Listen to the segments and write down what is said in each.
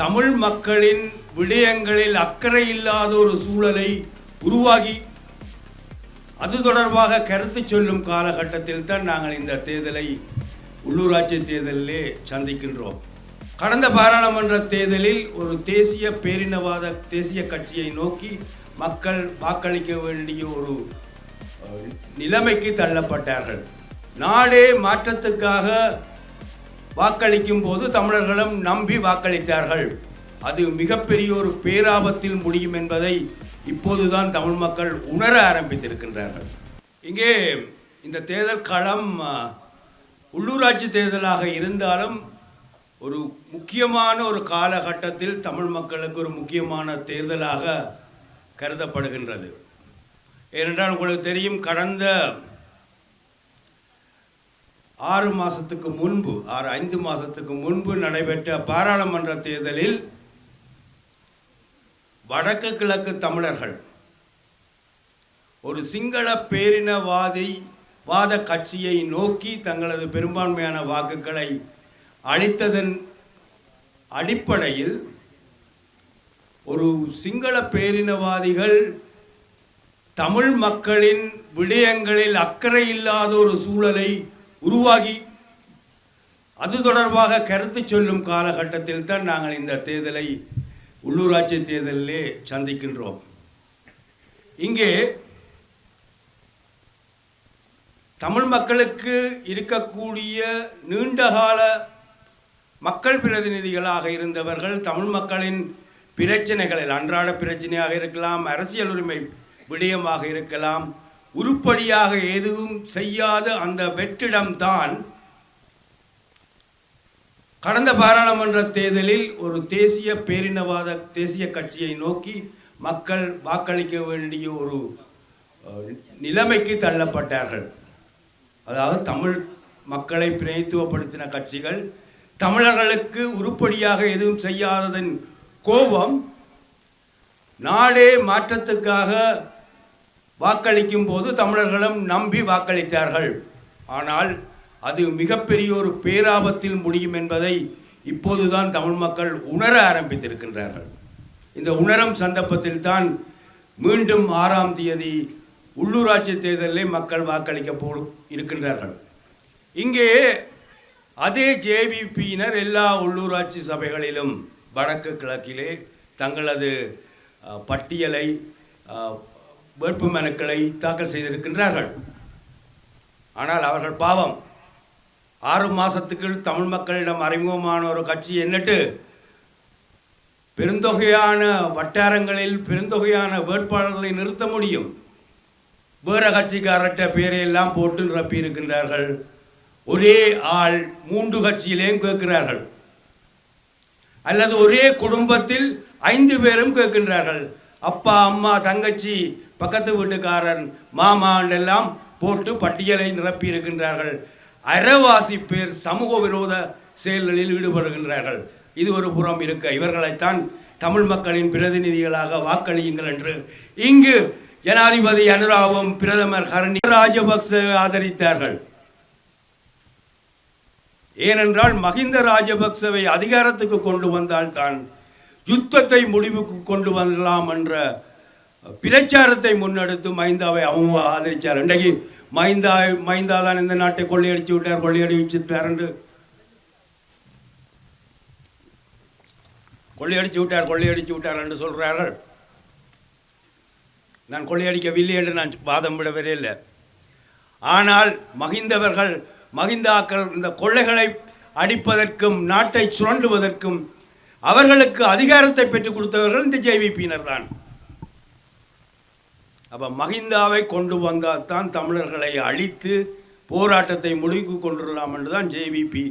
தமிழ் மக்களின் விடயங்களில் அக்கறை இல்லாத ஒரு சூழலை உருவாகி அது தொடர்பாக கருத்து சொல்லும் காலகட்டத்தில் தான் நாங்கள் இந்த தேர்தலை உள்ளூராட்சி தேர்தலிலே சந்திக்கின்றோம். கடந்த பாராளுமன்ற தேர்தலில் ஒரு தேசிய பேரினவாத தேசிய கட்சியை நோக்கி மக்கள் வாக்களிக்க வேண்டிய ஒரு நிலைமைக்கு தள்ளப்பட்டார்கள். நாடே மாற்றத்துக்காக வாக்களிக்கும் போது தமிழர்களும் நம்பி வாக்களித்தார்கள். அது மிகப்பெரிய ஒரு பேராபத்தில் முடியும் என்பதை இப்போதுதான் தமிழ் மக்கள் உணர ஆரம்பித்திருக்கின்றார்கள். இங்கே இந்த தேர்தல் களம் உள்ளூராட்சி தேர்தலாக இருந்தாலும் ஒரு முக்கியமான ஒரு காலகட்டத்தில் தமிழ் மக்களுக்கு ஒரு முக்கியமான தேர்தலாக கருதப்படுகின்றது. ஏனென்றால் உங்களுக்கு தெரியும் கடந்த ஆறு மாதத்துக்கு முன்பு ஆறு ஐந்து மாதத்துக்கு முன்பு நடைபெற்ற பாராளுமன்ற தேர்தலில் வடக்கு கிழக்கு தமிழர்கள் ஒரு சிங்கள பேரினவாதி வாத கட்சியை நோக்கி தங்களது பெரும்பான்மையான வாக்குகளை அளித்ததன் அடிப்படையில் ஒரு சிங்கள பேரினவாதிகள் தமிழ் மக்களின் விடயங்களில் அக்கறை இல்லாத ஒரு சூழலை உருவாகி அது தொடர்பாக கருத்து சொல்லும் காலகட்டத்தில் தான் நாங்கள் இந்த தேர்தலை உள்ளூராட்சி தேர்தலிலே சந்திக்கின்றோம். இங்கே தமிழ் மக்களுக்கு இருக்கக்கூடிய நீண்டகால மக்கள் பிரதிநிதிகளாக இருந்தவர்கள் தமிழ் மக்களின் பிரச்சனைகளில் அன்றாட பிரச்சனையாக இருக்கலாம் அரசியல் உரிமை விடயமாக இருக்கலாம் உருப்படியாக எதுவும் செய்யாத அந்த வெற்றிடம்தான் கடந்த பாராளுமன்ற தேர்தலில் ஒரு தேசிய பேரினவாத தேசிய கட்சியை நோக்கி மக்கள் வாக்களிக்க வேண்டிய ஒரு நிலைமைக்கு தள்ளப்பட்டார்கள். அதாவது தமிழ் மக்களை பிரதித்துவப்படுத்தின கட்சிகள் தமிழர்களுக்கு உருப்படியாக எதுவும் செய்யாததன் கோபம் நாடே மாற்றத்துக்காக வாக்களிக்கும் போது தமிழர்களும் நம்பி வாக்களித்தார்கள். ஆனால் அது மிகப்பெரிய ஒரு பேராபத்தில் முடியும் என்பதை இப்போதுதான் தமிழ் மக்கள் உணர ஆரம்பித்திருக்கின்றார்கள். இந்த உணரும் சந்தர்ப்பத்தில் தான் மீண்டும் ஆறாம் தேதி உள்ளூராட்சி தேர்தலில் மக்கள் வாக்களிக்க போ இருக்கின்றார்கள். இங்கே அதே ஜேவிபியினர் எல்லா உள்ளூராட்சி சபைகளிலும் வடக்கு கிழக்கிலே தங்களது பட்டியலை வேட்பு மனுக்களை தாக்கல் செய்திருக்கின்றார்கள். ஆனால் அவர்கள் பாவம். ஆறு மாதத்துக்குள் தமிழ் மக்களிடம் அறிமுகமான ஒரு கட்சி என்னட்டு பெருந்தொகையான வட்டாரங்களில் பெருந்தொகையான வேட்பாளர்களை நிறுத்த முடியும். வேற கட்சிக்காரர்கிட்ட பேரையெல்லாம் போட்டு நிரப்பி இருக்கின்றார்கள் ஒரே ஆள் மூன்று கட்சியிலேயும் கேட்கிறார்கள். அல்லது ஒரே குடும்பத்தில் ஐந்து பேரும் கேட்கின்றார்கள். அப்பா அம்மா தங்கச்சி பக்கத்து வீட்டுக்காரன் மாமான் எல்லாம் போட்டு பட்டியலை நிரப்பி இருக்கின்றார்கள் அரைவாசி பேர் சமூக விரோத செயல்களில் ஈடுபடுகின்றார்கள். இது ஒரு புறம் இருக்க. இவர்களைத்தான் தமிழ் மக்களின் பிரதிநிதிகளாக வாக்களியுங்கள் என்று இங்கு ஜனாதிபதி அனுராவும் பிரதமர் ஹரணி ராஜபக்ச ஆதரித்தார்கள். ஏனென்றால் மகிந்த ராஜபக்சவை அதிகாரத்துக்கு கொண்டு வந்தால் தான் யுத்தத்தை முடிவுக்கு கொண்டு வரலாம் என்ற பிரச்சாரத்தை முன்னெடுத்து மைந்தாவை அவங்க ஆதரித்தார் இன்றைக்கு மைந்தா மைந்தா தான் இந்த நாட்டை கொள்ளையடிச்சு விட்டார் கொள்ளையடிச்சு விட்டார் என்று. கொள்ளையடிச்சு விட்டார் கொள்ளையடிச்சு விட்டார் என்று சொல்கிறார்கள் நான் கொள்ளையடிக்கவில்லை என்று நான் வாதம் விடவே இல்லை. ஆனால் மகிந்தவர்கள் மகிந்தாக்கள் இந்த கொள்ளைகளை அடிப்பதற்கும் நாட்டை சுரண்டுவதற்கும் அவர்களுக்கு அதிகாரத்தை பெற்றுக் கொடுத்தவர்கள் இந்த ஜேவிபியினர் தான் அப்ப மகிந்தாவை கொண்டு வந்தால் தான் தமிழர்களை அழித்து போராட்டத்தை முடிவுக்கு கொண்டுள்ளலாம் என்றுதான் ஜேவிபி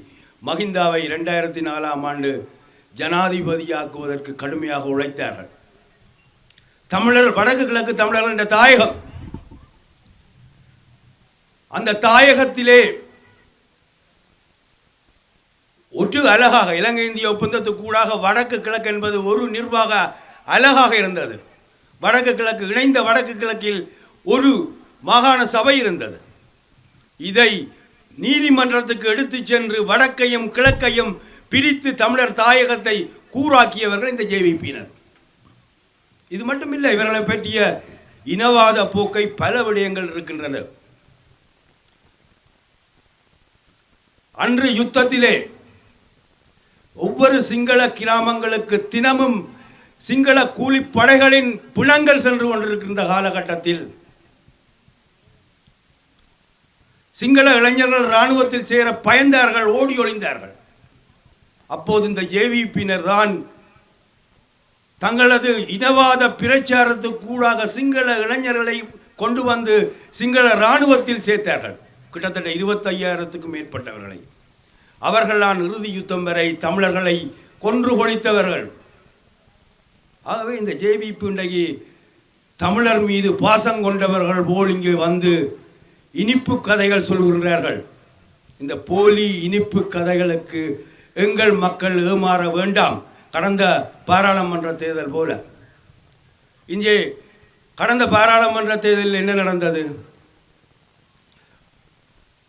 மகிந்தாவை இரண்டாயிரத்தி நாலாம் ஆண்டு ஜனாதிபதியாக்குவதற்கு கடுமையாக உழைத்தார்கள். தமிழர் வடக்கு கிழக்கு தமிழர்கள் என்ற தாயகம். அந்த தாயகத்திலே ஒற்று அழகாக இலங்கை இந்திய ஒப்பந்தத்துக்கு கூடாக வடக்கு கிழக்கு என்பது ஒரு நிர்வாக அழகாக இருந்தது. வடக்கு கிழக்கு இணைந்த வடக்கு கிழக்கில் ஒரு மாகாண சபை இருந்தது. இதை நீதிமன்றத்துக்கு எடுத்துச் சென்று வடக்கையும் கிழக்கையும் பிரித்து தமிழர் தாயகத்தை கூறாக்கியவர்கள் இந்த ஜேவிபியினர். இது மட்டும் இல்லை இவர்களை பற்றிய இனவாத போக்கை பல விடயங்கள் இருக்கின்றன. அன்று யுத்தத்திலே ஒவ்வொரு சிங்கள கிராமங்களுக்கு தினமும் சிங்கள கூலிப்படைகளின் பிணங்கள் சென்று கொண்டிருக்கின்ற காலகட்டத்தில் சிங்கள இளைஞர்கள் இராணுவத்தில் சேர பயந்தார்கள் ஓடி ஒளிந்தார்கள். அப்போது இந்த ஜேவிபியினர் தான் தங்களது இனவாத பிரச்சாரத்துக்கூடாக சிங்கள இளைஞர்களை கொண்டு வந்து சிங்கள இராணுவத்தில் சேர்த்தார்கள். கிட்டத்தட்ட இருபத்தையாயிரத்துக்கும் மேற்பட்டவர்களை. அவர்கள்தான் இறுதி யுத்தம் வரை தமிழர்களை கொன்று கொழித்தவர்கள். ஆகவே இந்த ஜேவிபி இன்றைக்கு தமிழர் மீது பாசம் கொண்டவர்கள் போல் இங்கு வந்து இனிப்பு கதைகள் சொல்கின்றார்கள். இந்த போலி இனிப்பு கதைகளுக்கு எங்கள் மக்கள் ஏமாற வேண்டாம். கடந்த பாராளுமன்ற தேர்தல் போல. இங்கே கடந்த பாராளுமன்ற தேர்தலில் என்ன நடந்தது?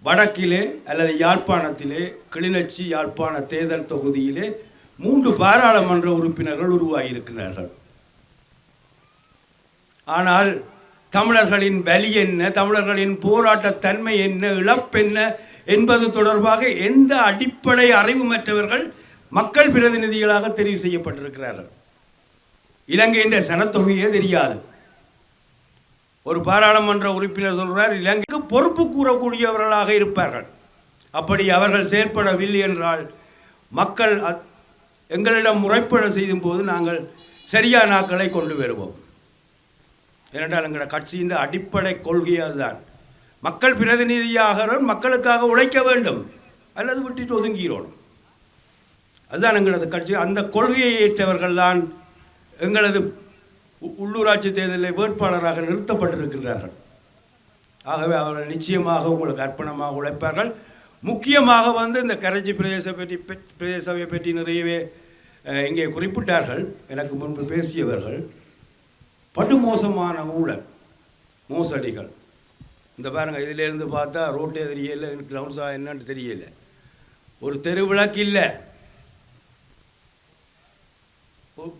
வடக்கிலே அல்லது யாழ்ப்பாணத்திலே கிளிநொச்சி யாழ்ப்பாண தேர்தல் தொகுதியிலே மூன்று பாராளுமன்ற உறுப்பினர்கள் உருவாகியிருக்கிறார்கள். ஆனால் தமிழர்களின் வலி என்ன? தமிழர்களின் போராட்ட தன்மை என்ன? இழப்பென்ன என்பது தொடர்பாக எந்த அடிப்படை அறிவுமற்றவர்கள் மக்கள் பிரதிநிதிகளாக தெரிவு செய்யப்பட்டிருக்கிறார்கள். இலங்கையின் சனத்தொகையே தெரியாது. ஒரு பாராளுமன்ற உறுப்பினர் சொல்கிறார் இலங்கைக்கு பொறுப்பு கூறக்கூடியவர்களாக இருப்பார்கள். அப்படி அவர்கள் செயற்படவில்லை என்றால் மக்கள் அத்- எங்களிடம் முறைப்பட செய்யும் போது நாங்கள் சரியான நாட்களை கொண்டு வருவோம். ஏனென்றால் எங்களோட கட்சியின் அடிப்படை கொள்கை அதுதான். மக்கள் பிரதிநிதியாக மக்களுக்காக உழைக்க வேண்டும். அல்லது விட்டுட்டு ஒதுங்கிறோம் அதுதான் எங்களது கட்சி. அந்த கொள்கையை ஏற்றவர்கள் தான் எங்களது உள்ளூராட்சி தேர்தலில் வேட்பாளராக நிறுத்தப்பட்டிருக்கின்றார்கள். ஆகவே அவர்கள் நிச்சயமாக உங்களுக்கு அர்ப்பணமாக உழைப்பார்கள். முக்கியமாக வந்து இந்த கரைச்சி பிரதேச பற்றி பெ- பிரதேச சபையை பற்றி நிறையவே இங்கே குறிப்பிட்டார்கள். எனக்கு முன்பு பேசியவர்கள் படுமோசமான ஊழல் மோசடிகள். இந்த பாருங்க இதிலேருந்து பார்த்தா ரோட்டே தெரியல கிரவுண்ட்ஸாக என்னன்னு தெரியல. ஒரு தெரு விளக்கு இல்லை.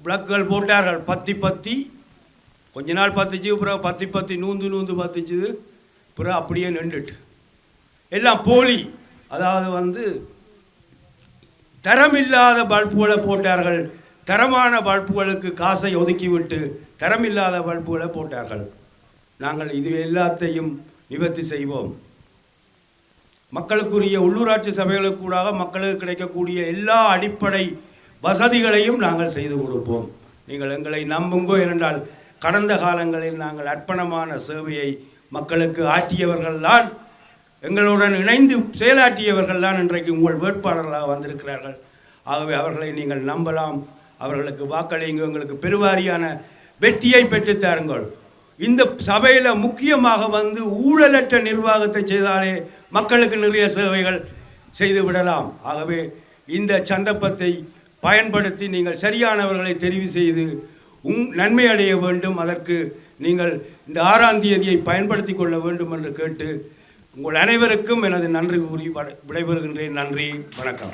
ப்ளக்குகள் போட்டார்கள். பத்தி பத்தி. கொஞ்ச நாள் பத்திச்சு பிறகு பத்தி பத்தி நூந்து நூந்து பத்திச்சுது. பிறகு அப்படியே நின்றுட்டு. எல்லாம் போலி. அதாவது வந்து தரமில்லாத பல்புகளை போட்டார்கள். தரமான பல்புகளுக்கு காசை ஒதுக்கிவிட்டு தரமில்லாத பல்புகளை போட்டார்கள். நாங்கள் இது எல்லாத்தையும் நிவர்த்தி செய்வோம். மக்களுக்குரிய உள்ளூராட்சி சபைகளுக்கூடாக மக்களுக்கு கிடைக்கக்கூடிய எல்லா அடிப்படை வசதிகளையும் நாங்கள் செய்து கொடுப்போம். நீங்கள் எங்களை நம்புங்கோ ஏனென்றால் கடந்த காலங்களில் நாங்கள் அர்ப்பணமான சேவையை மக்களுக்கு ஆற்றியவர்கள்தான் எங்களுடன் இணைந்து செயலாற்றியவர்கள் தான் இன்றைக்கு உங்கள் வேட்பாளர்களாக வந்திருக்கிறார்கள். ஆகவே அவர்களை நீங்கள் நம்பலாம். அவர்களுக்கு வாக்களிங்க உங்களுக்கு பெருவாரியான வெற்றியை பெற்றுத்தாருங்கள் இந்த சபையில் முக்கியமாக வந்து ஊழலற்ற நிர்வாகத்தை செய்தாலே மக்களுக்கு நிறைய சேவைகள் செய்து விடலாம். ஆகவே இந்த சந்தர்ப்பத்தை பயன்படுத்தி நீங்கள் சரியானவர்களை தெரிவு செய்து உங் நன்மை அடைய வேண்டும். அதற்கு நீங்கள் இந்த ஆறாம் தேதியை பயன்படுத்தி கொள்ள வேண்டும் என்று கேட்டு உங்கள் அனைவருக்கும் எனது நன்றி கூறி வட- விடைபெறுகின்றேன். நன்றி. வணக்கம்.